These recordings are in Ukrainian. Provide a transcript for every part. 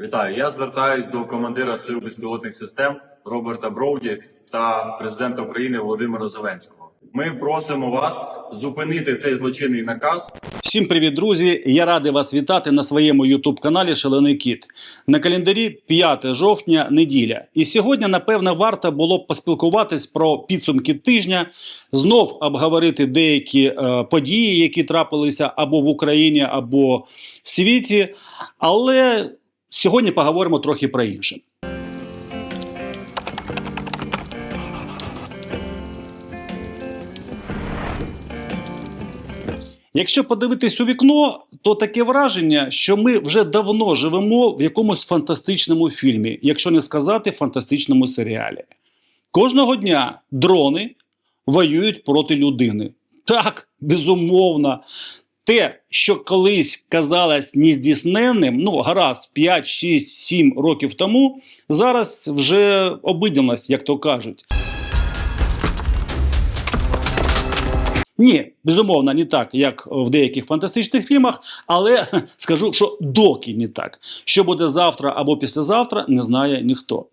Вітаю. Я звертаюсь до командира сил безпілотних систем Роберта Броуді та президента України Володимира Зеленського. Ми просимо вас зупинити цей злочинний наказ Всім привіт, друзі! Я радий вас вітати на своєму youtube каналі Шалений Кіт. На календарі 5 жовтня, неділя. І сьогодні, напевно, варто було б поспілкуватись про підсумки тижня, знов обговорити деякі е, події, які трапилися або в Україні, або в світі. Але сьогодні поговоримо трохи про інше. Якщо подивитись у вікно, то таке враження, що ми вже давно живемо в якомусь фантастичному фільмі, якщо не сказати фантастичному серіалі. Кожного дня дрони воюють проти людини. Так, безумовно. Те, що колись казалось нездійсненним, ну гаразд, 5, 6, 7 років тому, зараз вже обиділось, як то кажуть. Ні, безумовно, не так, як в деяких фантастичних фільмах, але скажу, що доки не так. Що буде завтра або післязавтра, не знає ніхто.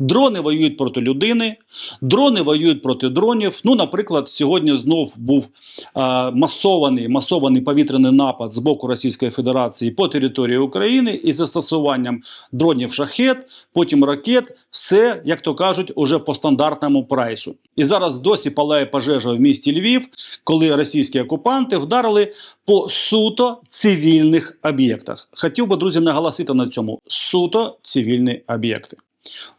Дрони воюють проти людини, дрони воюють проти дронів. Ну, наприклад, сьогодні знов був а, масований, масований повітряний напад з боку Російської Федерації по території України із застосуванням дронів шахет, потім ракет, все, як то кажуть, уже по стандартному прайсу. І зараз досі палає пожежа в місті Львів, коли російські окупанти вдарили по суто цивільних об'єктах. Хотів би, друзі, наголосити на цьому: суто цивільні об'єкти.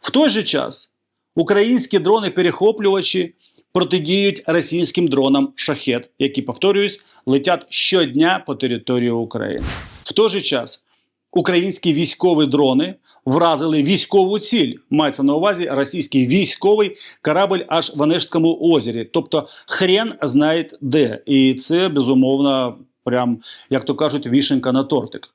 В той же час українські дрони-перехоплювачі протидіють російським дронам шахет, які, повторююсь, летять щодня по території України. В той же час українські військові дрони вразили військову ціль. Мається на увазі російський військовий корабль аж в Онежському озері. Тобто хрен знає де. І це безумовно, прям як то кажуть, вішенка на тортик.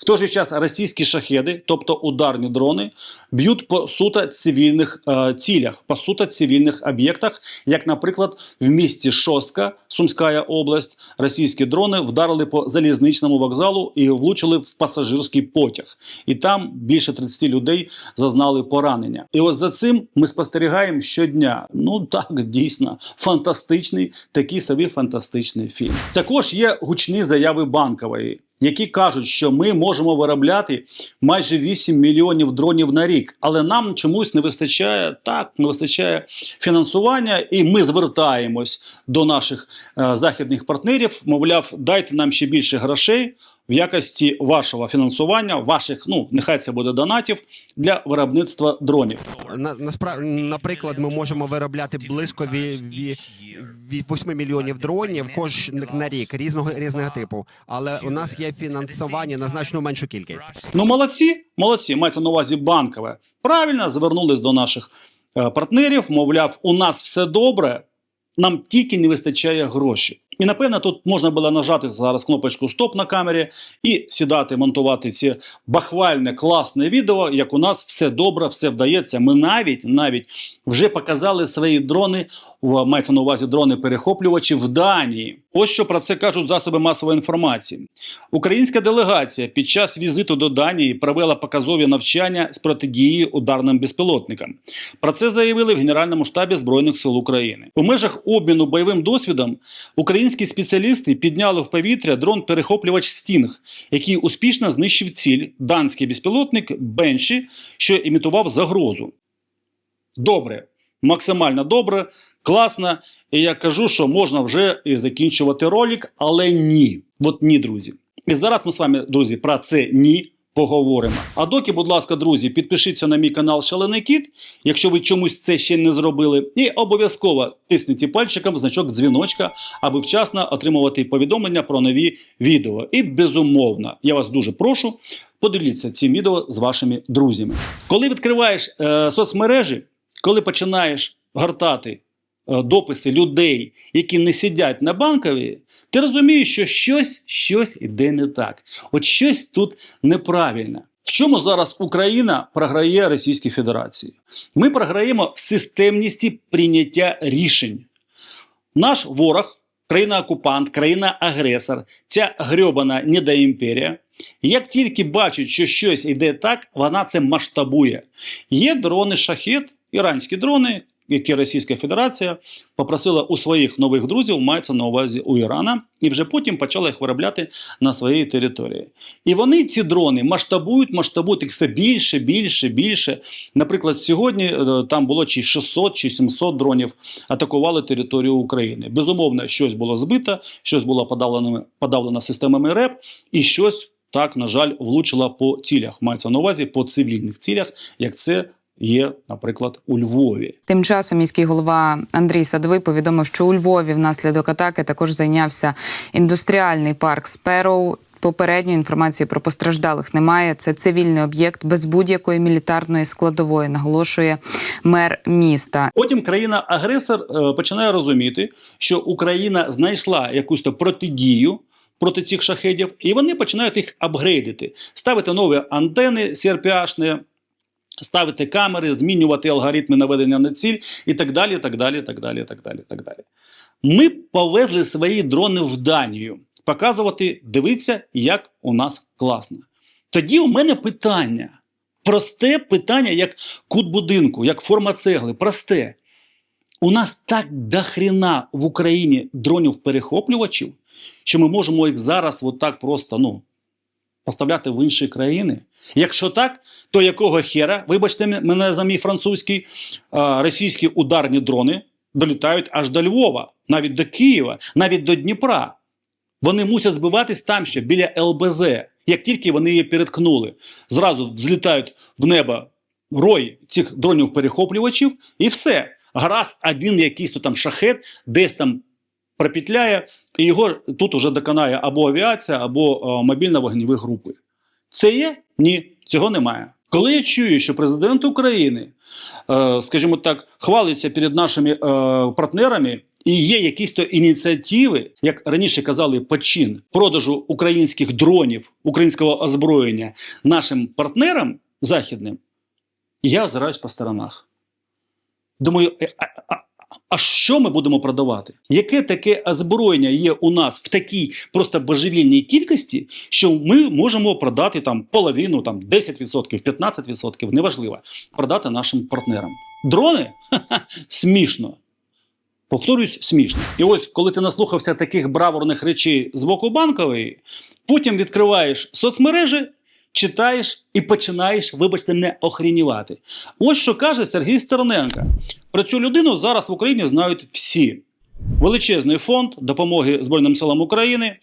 В той же час російські шахеди, тобто ударні дрони, б'ють по суто цивільних е, цілях, по суто цивільних об'єктах, як, наприклад, в місті Шостка, Сумська область, російські дрони вдарили по залізничному вокзалу і влучили в пасажирський потяг. І там більше 30 людей зазнали поранення. І ось за цим ми спостерігаємо щодня. Ну так, дійсно, фантастичний, такий собі фантастичний фільм. Також є гучні заяви банкової які кажуть, що ми можемо виробляти майже 8 мільйонів дронів на рік, але нам чомусь не вистачає так, не вистачає фінансування, і ми звертаємось до наших е, західних партнерів. Мовляв, дайте нам ще більше грошей в якості вашого фінансування, ваших, ну нехай це буде донатів для виробництва дронів. На, наспра... Наприклад, ми можемо виробляти близько від, від 8 мільйонів дронів кожен на рік різного різного типу. Але у нас є фінансування на значно меншу кількість. Ну, молодці, молодці, мається на увазі банкове. Правильно звернулись до наших е, партнерів. Мовляв, у нас все добре, нам тільки не вистачає грошей. І напевно тут можна було нажати зараз кнопочку Стоп на камері і сідати, монтувати ці бахвальне, класне відео. Як у нас все добре, все вдається. Ми навіть навіть вже показали свої дрони, мається на увазі дрони-перехоплювачі в Данії. Ось що про це кажуть засоби масової інформації. Українська делегація під час візиту до Данії провела показові навчання з протидії ударним безпілотникам. Про це заявили в Генеральному штабі Збройних сил України. У межах обміну бойовим досвідом українські спеціалісти підняли в повітря дрон-перехоплювач Стінг, який успішно знищив ціль данський безпілотник Бенші, що імітував загрозу. Добре, максимально добре, класно. І я кажу, що можна вже і закінчувати ролик, але ні. От ні, друзі. І зараз ми з вами, друзі, про це ні поговоримо. А доки, будь ласка, друзі, підпишіться на мій канал Шалений Кіт, якщо ви чомусь це ще не зробили, і обов'язково тисніть пальчиком значок дзвіночка, аби вчасно отримувати повідомлення про нові відео. І безумовно, я вас дуже прошу, поділіться цим відео з вашими друзями. Коли відкриваєш е, соцмережі, коли починаєш гортати дописи людей, які не сидять на банковій, ти розумієш, що щось, щось іде не так. От щось тут неправильно. В чому зараз Україна програє Російській Федерації? Ми програємо в системності прийняття рішень. Наш ворог країна-окупант, країна-агресор, ця грьобана недоімперія. Як тільки бачить, що щось йде так, вона це масштабує. Є дрони шахет, іранські дрони, які Російська Федерація попросила у своїх нових друзів, мається на увазі у Ірана, і вже потім почала їх виробляти на своїй території. І вони ці дрони масштабують, масштабують їх все більше, більше, більше. Наприклад, сьогодні е, там було чи 600, чи 700 дронів атакували територію України. Безумовно, щось було збито, щось було подавлено, подавлено системами РЕП, і щось так, на жаль, влучило по цілях. Мається на увазі по цивільних цілях, як це є, наприклад, у Львові. Тим часом міський голова Андрій Садовий повідомив, що у Львові внаслідок атаки також зайнявся індустріальний парк Спероу. Попередньої інформації про постраждалих немає. Це цивільний об'єкт без будь-якої мілітарної складової, наголошує мер міста. Потім країна-агресор е, починає розуміти, що Україна знайшла якусь то протидію проти цих шахедів, і вони починають їх апгрейдити, ставити нові антени CRPH-не, ставити камери, змінювати алгоритми наведення на ціль і так далі. так далі, так далі, так далі, так далі. Ми повезли свої дрони в Данію показувати, дивіться, як у нас класно. Тоді у мене питання. Просте питання, як кут будинку, як форма цегли. Просте. У нас так дохріна в Україні дронів-перехоплювачів, що ми можемо їх зараз отак просто ну, поставляти в інші країни. Якщо так, то якого хера, вибачте мене за мій французький, російські ударні дрони долітають аж до Львова, навіть до Києва, навіть до Дніпра. Вони мусять збиватись там ще біля ЛБЗ. Як тільки вони її переткнули, зразу взлітають в небо рой цих дронів-перехоплювачів, і все. Гаразд, один якийсь то там шахет десь там пропетляє, і його тут уже доконає або авіація, або е, мобільно-вогневі групи. Це є? Ні, цього немає. Коли я чую, що президент України, е, скажімо так, хвалиться перед нашими е, партнерами, і є якісь то ініціативи, як раніше казали, почин продажу українських дронів, українського озброєння нашим партнерам західним, я озираюсь по сторонах. Думаю, а, а що ми будемо продавати? Яке таке озброєння є у нас в такій просто божевільній кількості, що ми можемо продати там половину, там 10%, 15%, неважливо, продати нашим партнерам. Дрони? Ха-ха, смішно. Повторюсь, смішно. І ось, коли ти наслухався таких браворних речей з боку банкової, потім відкриваєш соцмережі, читаєш і починаєш, вибачте, не охрінювати. Ось що каже Сергій Стерненко. Про цю людину зараз в Україні знають всі. Величезний фонд допомоги Збройним силам України.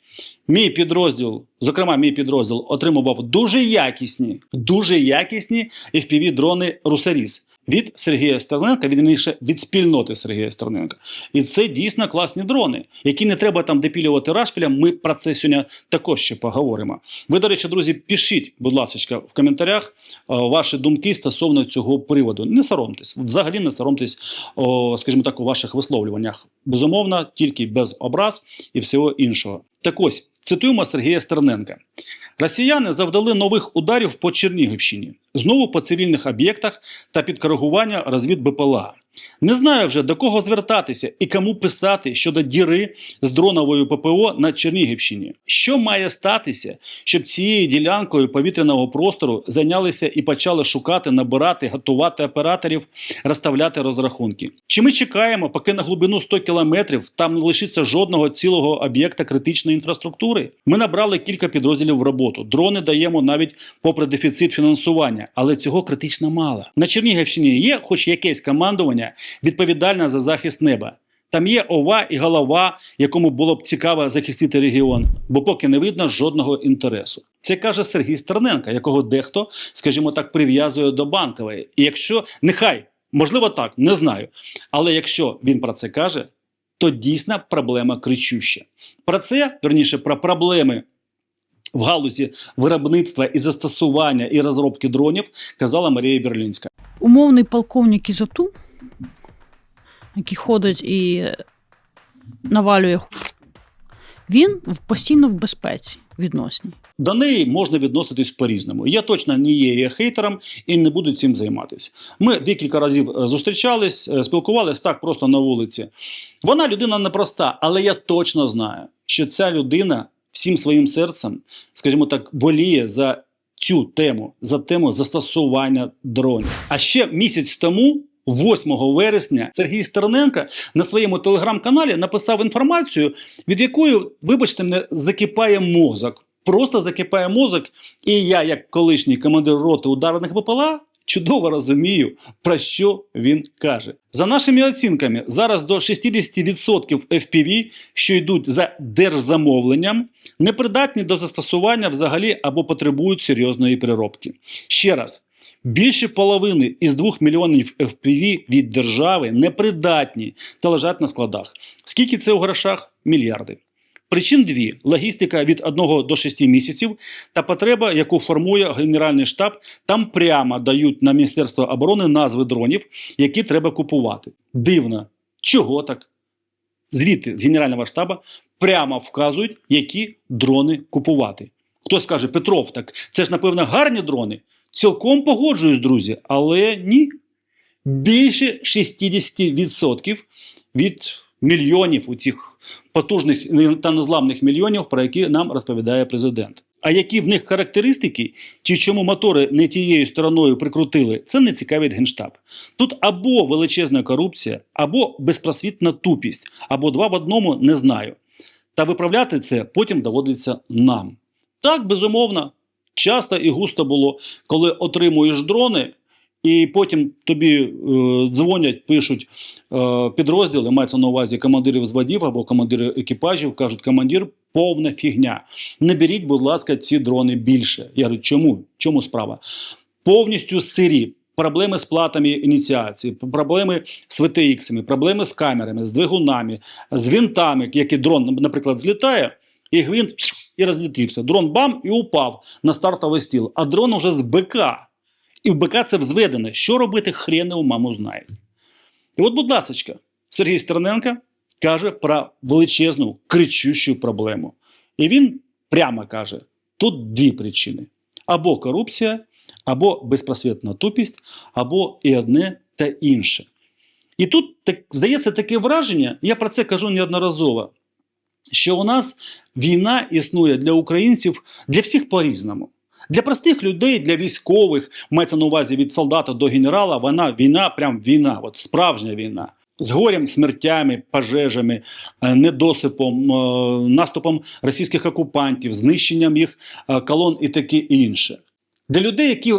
Мій підрозділ, зокрема, мій підрозділ, отримував дуже якісні, дуже якісні fpv дрони Русаріс від Сергія Стерненка, вірніше, від спільноти Сергія Стерненка. І це дійсно класні дрони, які не треба там депілювати рашпілям. Ми про це сьогодні також ще поговоримо. Ви, до речі, друзі, пишіть, будь ласка, в коментарях е, ваші думки стосовно цього приводу. Не соромтесь, взагалі не соромтесь, скажімо так, у ваших висловлюваннях. Безумовно, тільки без образ і всього іншого. Так ось цитуємо Сергія Стерненка. Росіяни завдали нових ударів по Чернігівщині, знову по цивільних об'єктах та під коригування розвід БПЛА. Не знаю вже до кого звертатися і кому писати щодо діри з дроновою ППО на Чернігівщині. Що має статися, щоб цією ділянкою повітряного простору зайнялися і почали шукати, набирати, готувати операторів, розставляти розрахунки? Чи ми чекаємо, поки на глибину 100 кілометрів там не лишиться жодного цілого об'єкта критичної інфраструктури? Ми набрали кілька підрозділів в роботу. Дрони даємо навіть попри дефіцит фінансування, але цього критично мало. На Чернігівщині є хоч якесь командування відповідальне за захист неба. Там є ова і голова, якому було б цікаво захистити регіон, бо поки не видно жодного інтересу. Це каже Сергій Стерненко, якого дехто, скажімо так, прив'язує до банкової. І якщо нехай, можливо, так, не знаю. Але якщо він про це каже, то дійсно проблема кричуща. Про це, верніше, про проблеми. В галузі виробництва і застосування і розробки дронів казала Марія Берлінська. умовний полковник Ізоту, який ходить і навалює, він постійно в безпеці. відносні. До неї можна відноситись по-різному. Я точно не є хейтером і не буду цим займатися. Ми декілька разів е, зустрічались, е, спілкувались так просто на вулиці. Вона людина непроста, але я точно знаю, що ця людина всім своїм серцем, скажімо так, боліє за цю тему, за тему застосування дронів. А ще місяць тому. 8 вересня Сергій Стерненко на своєму телеграм-каналі написав інформацію, від якої, вибачте, мене закипає мозок. Просто закипає мозок, і я, як колишній командир роти ударних БПЛА, чудово розумію, про що він каже. За нашими оцінками, зараз до 60% FPV, що йдуть за держзамовленням, непридатні до застосування взагалі або потребують серйозної переробки. Ще раз. Більше половини із 2 мільйонів FPV від держави непридатні та лежать на складах. Скільки це у грошах? Мільярди. Причин дві: логістика від 1 до 6 місяців та потреба, яку формує Генеральний штаб. Там прямо дають на Міністерство оборони назви дронів, які треба купувати. Дивно, чого так? Звідти з Генерального штабу прямо вказують, які дрони купувати. Хтось каже, Петров, так це ж, напевно, гарні дрони. Цілком погоджуюсь, друзі, але ні. Більше 60% від мільйонів у цих потужних та незламних мільйонів, про які нам розповідає президент. А які в них характеристики, чи чому мотори не тією стороною прикрутили, це не цікавить генштаб. Тут або величезна корупція, або безпросвітна тупість, або два в одному не знаю. Та виправляти це потім доводиться нам. Так, безумовно, часто і густо було, коли отримуєш дрони, і потім тобі е, дзвонять, пишуть е, підрозділи, мається на увазі командирів зводів або командири екіпажів, кажуть, командир повна фігня. Не беріть, будь ласка, ці дрони більше. Я говорю, чому? Чому справа? Повністю сирі. Проблеми з платами ініціації, проблеми з VTX, проблеми з камерами, з двигунами, з винтами, які дрон, наприклад, злітає, і гвинт і розлетівся. Дрон бам і упав на стартовий стіл. А дрон уже з БК. І в БК це взведене. Що робити, хрен його маму знає. І от, будь ласка, Сергій Стерненко каже про величезну кричущу проблему. І він прямо каже: тут дві причини: або корупція, або безпросвітна тупість, або і одне та інше. І тут так, здається таке враження, я про це кажу неодноразово, що у нас війна існує для українців для всіх по-різному. Для простих людей, для військових, мається на увазі від солдата до генерала, вона війна, прям війна, от справжня війна. З горем, смертями, пожежами, е, недосипом, е, наступом російських окупантів, знищенням їх е, колон і таке інше. Для людей, які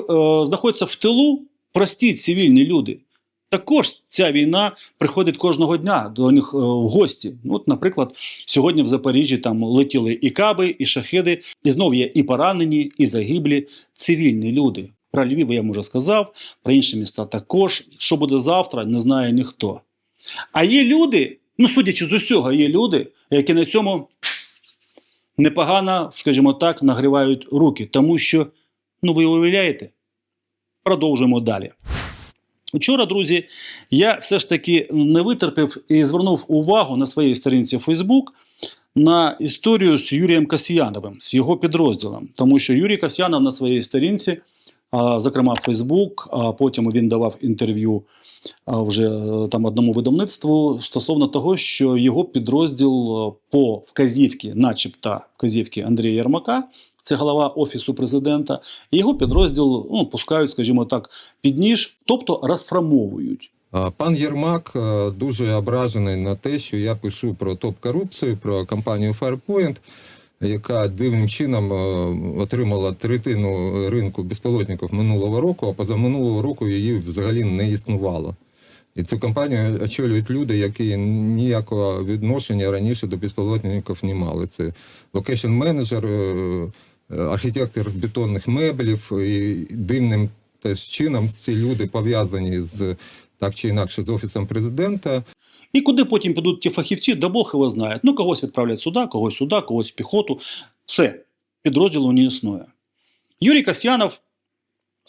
знаходяться в тилу, прості цивільні люди. Також ця війна приходить кожного дня до них е, в гості. От, наприклад, сьогодні в Запоріжжі там летіли і каби, і шахеди, і знов є і поранені, і загиблі цивільні люди. Про Львів я вже сказав, про інші міста також. Що буде завтра, не знає ніхто. А є люди, ну судячи з усього, є люди, які на цьому непогано, скажімо так, нагрівають руки, тому що, ну ви уявляєте, продовжуємо далі. Вчора, друзі, я все ж таки не витерпів і звернув увагу на своїй сторінці Фейсбук на історію з Юрієм Касьяновим, з його підрозділом. Тому що Юрій Касьянов на своїй сторінці, зокрема Фейсбук, а потім він давав інтерв'ю вже е, там одному видавництву стосовно того, що його підрозділ е, по вказівці, начебто вказівки Андрія Єрмака, це голова офісу президента, його підрозділ ну, пускають, скажімо так, під ніж, тобто розформовують. А, Пан Єрмак е, дуже ображений на те, що я пишу про топ-корупцію, про компанію Firepoint, яка дивним чином е, отримала третину ринку безпілотників минулого року, а позаминулого року її взагалі не існувало. І цю компанію очолюють люди, які ніякого відношення раніше до безпілотників не мали. Це локейшн менеджер, архітектор бетонних меблів, і дивним теж чином ці люди пов'язані з так чи інакше з офісом президента. І куди потім підуть ті фахівці, да Бог його знає. Ну, когось відправлять сюди, когось сюди, когось в піхоту. Все, підрозділу не існує. Юрій Касьянов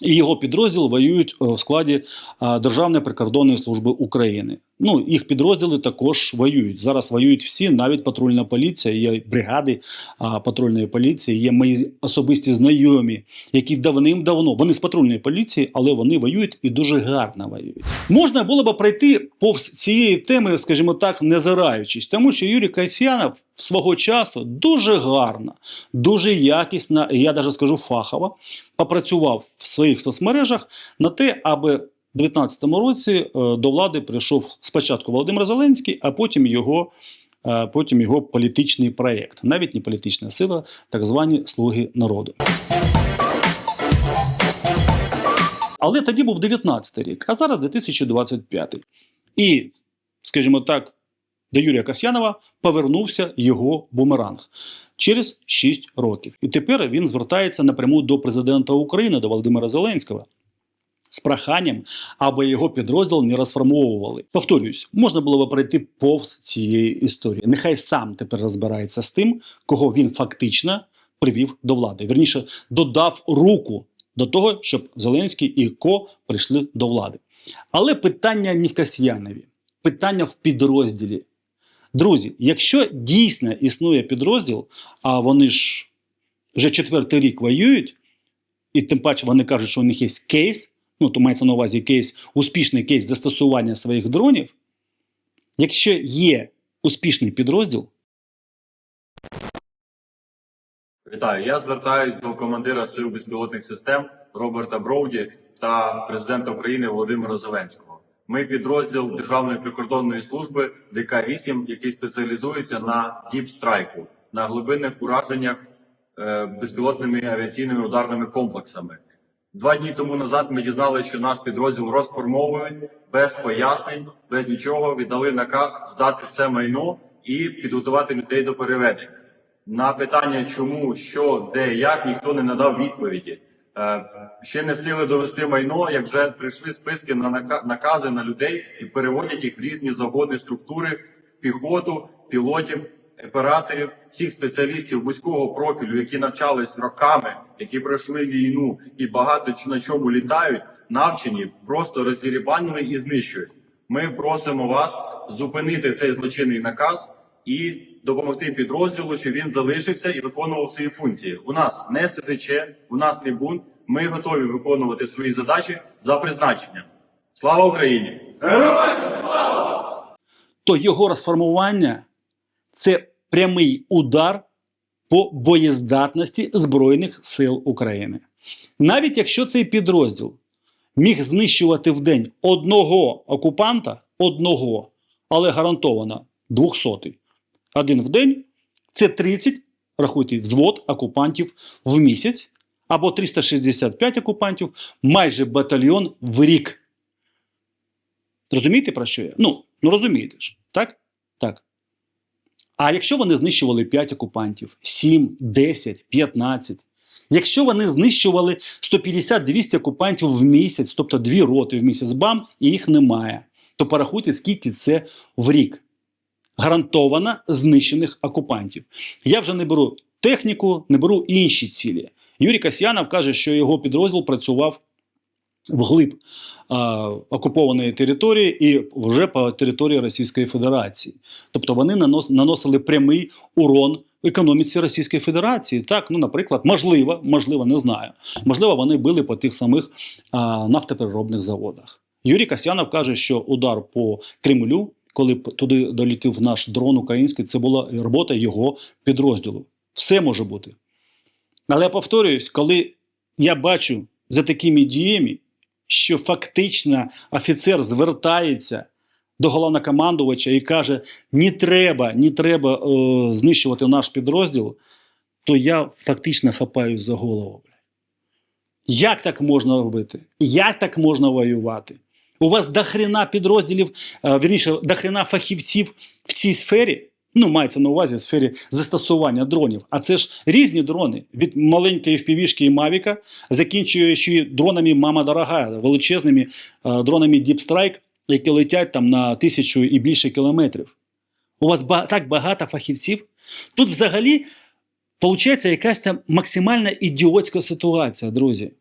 і його підрозділ воюють е, в складі е, Державної прикордонної служби України. Ну, їх підрозділи також воюють. Зараз воюють всі, навіть патрульна поліція, є бригади а, патрульної поліції, є мої особисті знайомі, які давним-давно вони з патрульної поліції, але вони воюють і дуже гарно воюють. Можна було б пройти повз цієї теми, скажімо так, не зараючись, тому що Юрій Касьянов свого часу дуже гарно, дуже якісно, я навіть скажу фахово, попрацював в своїх соцмережах на те, аби 2019 році е, до влади прийшов спочатку Володимир Зеленський, а потім його, е, потім його політичний проєкт, навіть не політична сила, так звані слуги народу. Але тоді був 19 рік, а зараз 2025. І, скажімо так, до Юрія Касьянова повернувся його бумеранг через 6 років. І тепер він звертається напряму до президента України, до Володимира Зеленського. З проханням, аби його підрозділ не розформовували. Повторюсь, можна було б пройти повз цієї історії. Нехай сам тепер розбирається з тим, кого він фактично привів до влади. Вірніше, додав руку до того, щоб Зеленський і Ко прийшли до влади. Але питання не в Касьянові, питання в підрозділі. Друзі, якщо дійсно існує підрозділ, а вони ж вже четвертий рік воюють, і тим паче вони кажуть, що у них є кейс, ну то мається на увазі кейс, успішний кейс застосування своїх дронів. Якщо є успішний підрозділ, Вітаю. Я звертаюсь до командира сил безпілотних систем Роберта Броуді та президента України Володимира Зеленського. Ми підрозділ Державної прикордонної служби ДК-8, який спеціалізується на діпстрайку, на глибинних ураженнях е, безпілотними авіаційними ударними комплексами. Два дні тому назад ми дізналися, що наш підрозділ розформовують без пояснень, без нічого. Віддали наказ здати все майно і підготувати людей до переведення. На питання, чому, що, де, як, ніхто не надав відповіді. Е, ще не встигли довести майно, як вже прийшли списки на нака- накази на людей і переводять їх в різні заводні структури, в піхоту, пілотів, операторів, всіх спеціалістів вузького профілю, які навчались роками, які пройшли війну і багато на чому літають, навчені, просто роздірібанили і знищують. Ми просимо вас зупинити цей злочинний наказ і допомогти підрозділу, щоб він залишився і виконував свої функції. У нас не СЗЧ, у нас не бунт. Ми готові виконувати свої задачі за призначенням. Слава Україні! Героям слава! то його розформування це прямий удар по боєздатності Збройних сил України. Навіть якщо цей підрозділ міг знищувати в день одного окупанта, одного, але гарантовано 200, один в день, це 30, рахуйте, взвод окупантів в місяць, або 365 окупантів, майже батальйон в рік. Розумієте про що я? Ну, ну розумієте ж, так? Так. А якщо вони знищували 5 окупантів, 7, 10, 15, якщо вони знищували 150-200 окупантів в місяць, тобто дві роти в місяць, бам, і їх немає, то порахуйте, скільки це в рік. Гарантовано знищених окупантів. Я вже не беру техніку, не беру інші цілі. Юрій Касьянов каже, що його підрозділ працював вглиб а, окупованої території і вже по території Російської Федерації. Тобто вони нанос, наносили прямий урон економіці Російської Федерації. Так, ну, наприклад, можливо, можливо, не знаю. Можливо, вони били по тих самих а, нафтопереробних заводах. Юрій Касьянов каже, що удар по Кремлю, коли туди долітив наш дрон український, це була робота його підрозділу. Все може бути. Але я повторююсь, коли я бачу за такими діями, що фактично офіцер звертається до головнокомандувача і каже: не треба, не треба е, знищувати наш підрозділ, то я фактично хапаюсь за голову. Як так можна робити? Як так можна воювати? У вас дохрена підрозділів, е, вірніше, дохрена фахівців в цій сфері. Ну, мається на увазі в сфері застосування дронів. А це ж різні дрони від маленької впівішки і Мавіка, закінчуючи дронами Мама дорога, величезними е, дронами Deep Strike, які летять там на тисячу і більше кілометрів. У вас ба- так багато фахівців. Тут взагалі виходить якась там максимально ідіотська ситуація, друзі.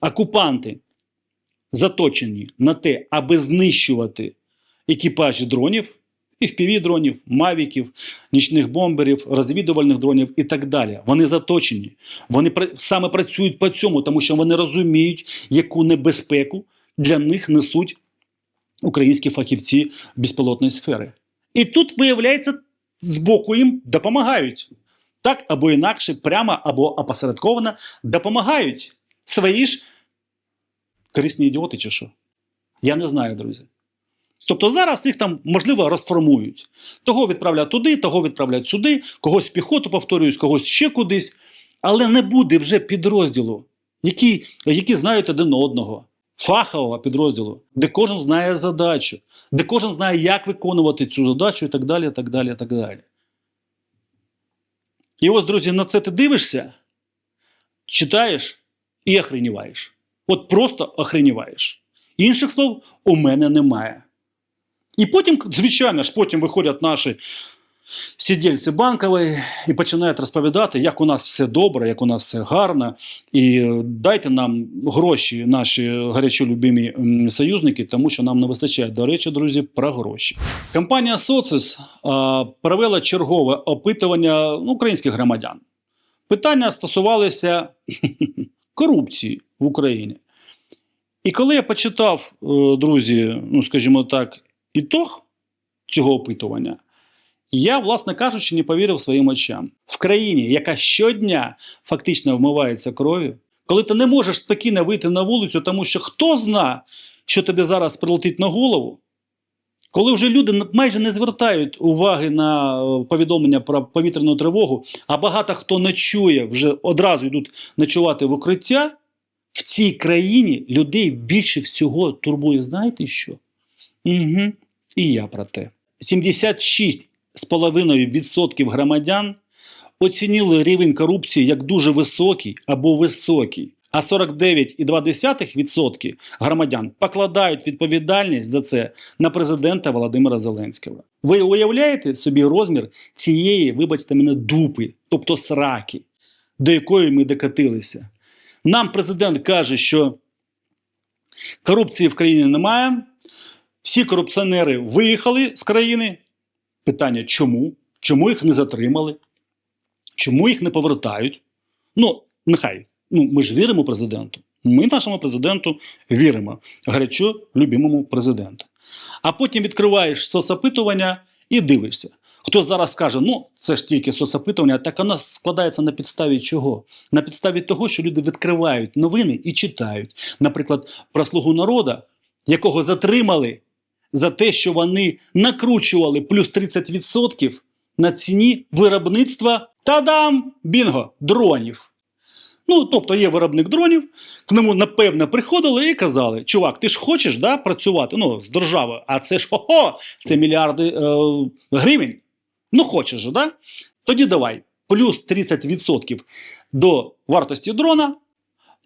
Окупанти заточені на те, аби знищувати екіпаж дронів, і дронів, мавіків, нічних бомберів, розвідувальних дронів і так далі. Вони заточені. Вони саме працюють по цьому, тому що вони розуміють, яку небезпеку для них несуть українські фахівці безпілотної сфери. І тут, виявляється, збоку їм допомагають. Так або інакше, прямо або опосередковано допомагають. Свої ж корисні ідіоти чи що? Я не знаю, друзі. Тобто зараз їх там, можливо, розформують. Того відправлять туди, того відправлять сюди, когось в піхоту, повторююсь, когось ще кудись. Але не буде вже підрозділу, які, які знають один одного, фахового підрозділу, де кожен знає задачу, де кожен знає, як виконувати цю задачу і так далі. і так далі, і так далі. І ось, друзі, на це ти дивишся, читаєш і охреніваєш. От просто охреніваєш. Інших слов у мене немає. І потім, звичайно ж, потім виходять наші сидільці банкові і починають розповідати, як у нас все добре, як у нас все гарно. І дайте нам гроші, наші гарячо любимі союзники, тому що нам не вистачає. До речі, друзі, про гроші. Компанія Социс провела чергове опитування ну, українських громадян. Питання стосувалися корупції в Україні. І коли я почитав, е, друзі, ну скажімо так, ітог цього опитування, я, власне кажучи, не повірив своїм очам. В країні, яка щодня фактично вмивається кров'ю, коли ти не можеш спокійно вийти на вулицю, тому що хто зна, що тобі зараз прилетить на голову, коли вже люди майже не звертають уваги на е, повідомлення про повітряну тривогу, а багато хто ночує, вже одразу йдуть ночувати в укриття, в цій країні людей більше всього турбує, знаєте що? Угу. І я про те. 76,5% громадян оцінили рівень корупції як дуже високий або високий. А 49,2% громадян покладають відповідальність за це на президента Володимира Зеленського. Ви уявляєте собі розмір цієї, вибачте мене, дупи, тобто сраки, до якої ми докатилися? Нам президент каже, що корупції в країні немає, всі корупціонери виїхали з країни. Питання чому? Чому їх не затримали? Чому їх не повертають? Ну, нехай. Ну, ми ж віримо президенту. Ми нашому президенту віримо. Гарячо любимому президенту. А потім відкриваєш соцопитування і дивишся. Хто зараз скаже, ну це ж тільки соцопитування, так воно складається на підставі чого? На підставі того, що люди відкривають новини і читають. Наприклад, про слугу народа, якого затримали за те, що вони накручували плюс 30% на ціні виробництва тадам! Бінго! Дронів. Ну, тобто є виробник дронів, к ньому напевно приходили і казали: чувак, ти ж хочеш да, працювати ну, з державою, а це ж хо-хо, це мільярди е, гривень. Ну, хочеш да? Тоді давай, плюс 30% до вартості дрона.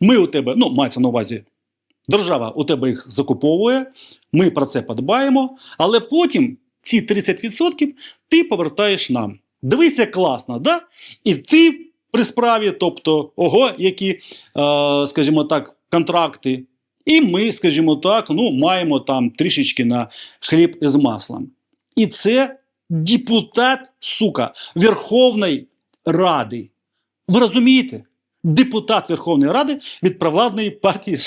Ми у тебе, ну, мається на увазі, держава у тебе їх закуповує, ми про це подбаємо, але потім ці 30% ти повертаєш нам. Дивись, як класно, да? І ти при справі, тобто, ого, які, е, скажімо так, контракти. І ми, скажімо так, ну, маємо там трішечки на хліб із маслом. І це депутат, сука, Верховної Ради. Ви розумієте? Депутат Верховної Ради від провладної партії.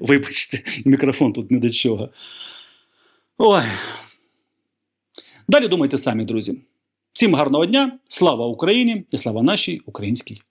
Вибачте, мікрофон тут не до чого. Ой. Далі думайте самі, друзі. Всім гарного дня, слава Україні і слава нашій українській